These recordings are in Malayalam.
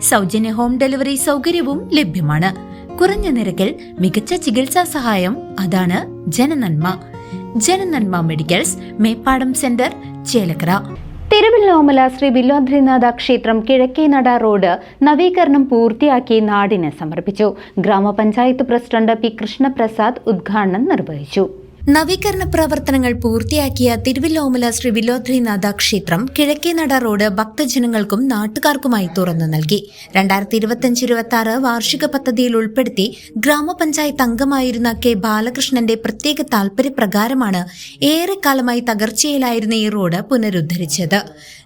സൗജന്യ ഹോം ഡെലിവറി സൗകര്യവും ലഭ്യമാണ്. കുറഞ്ഞ നിരക്കിൽ മികച്ച ചികിത്സാ സഹായം അതാണ് ജനനന്മ. Janananma medicals Meppadam centre Chelakkara. Thiruvilwamala Shri Vilwadrinatha ക്ഷേത്രം കിഴക്കേനട റോഡ് നവീകരണം പൂർത്തിയാക്കി നാടിന് സമർപ്പിച്ചു. ഗ്രാമപഞ്ചായത്ത് പ്രസിഡന്റ് പി കൃഷ്ണപ്രസാദ് ഉദ്ഘാടനം നിർവഹിച്ചു. നവീകരണ പ്രവർത്തനങ്ങൾ പൂർത്തിയാക്കിയ തിരുവല്ലോമല ശ്രീ വില്ലോദ്രിനാഥ ക്ഷേത്രം കിഴക്കേനട റോഡ് ഭക്തജനങ്ങൾക്കും നാട്ടുകാർക്കുമായി തുറന്നു നൽകി. രണ്ടായിരത്തി ഇരുപത്തിയഞ്ച് ഇരുപത്തി ആറ് വാർഷിക പദ്ധതിയിൽ ഉൾപ്പെടുത്തി ഗ്രാമപഞ്ചായത്ത് അംഗമായിരുന്ന കെ ബാലകൃഷ്ണന്റെ പ്രത്യേക താൽപര്യപ്രകാരമാണ് ഏറെക്കാലമായി തകർച്ചയിലായിരുന്ന ഈ റോഡ് പുനരുദ്ധരിച്ചത്.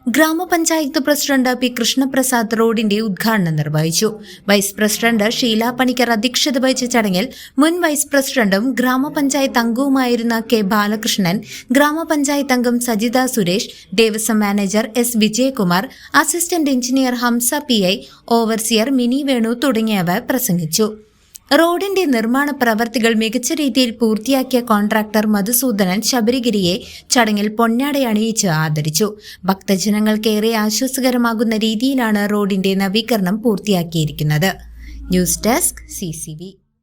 ഗ്രാമപഞ്ചായത്ത് പ്രസിഡന്റ് പി കൃഷ്ണപ്രസാദ് റോഡിന്റെ ഉദ്ഘാടനം നിർവഹിച്ചു. വൈസ് പ്രസിഡന്റ് ഷീല പണിക്കർ അധ്യക്ഷത വഹിച്ച ചടങ്ങിൽ മുൻ വൈസ് പ്രസിഡന്റും ഗ്രാമപഞ്ചായത്ത് അംഗവുമായിരുന്ന കെ ബാലകൃഷ്ണൻ ഗ്രാമപഞ്ചായത്ത് അംഗം Sajitha Suresh Devaswom manager S Vijayakumar assistant engineer Hamsa P I overseer Mini Venu തുടങ്ങിയവർ പ്രസംഗിച്ചു. റോഡിന്റെ നിർമ്മാണ പ്രവർത്തികൾ മികച്ച രീതിയിൽ പൂർത്തിയാക്കിയ കോൺട്രാക്ടർ മധുസൂദനൻ ശബരിഗിരിയെ ചടങ്ങിൽ പൊന്നാടയണിയിച്ച് ആദരിച്ചു. ഭക്തജനങ്ങൾക്കേറെ ആശ്വാസകരമാകുന്ന രീതിയിലാണ് റോഡിന്റെ നവീകരണം പൂർത്തിയാക്കിയിരിക്കുന്നത്. News desk C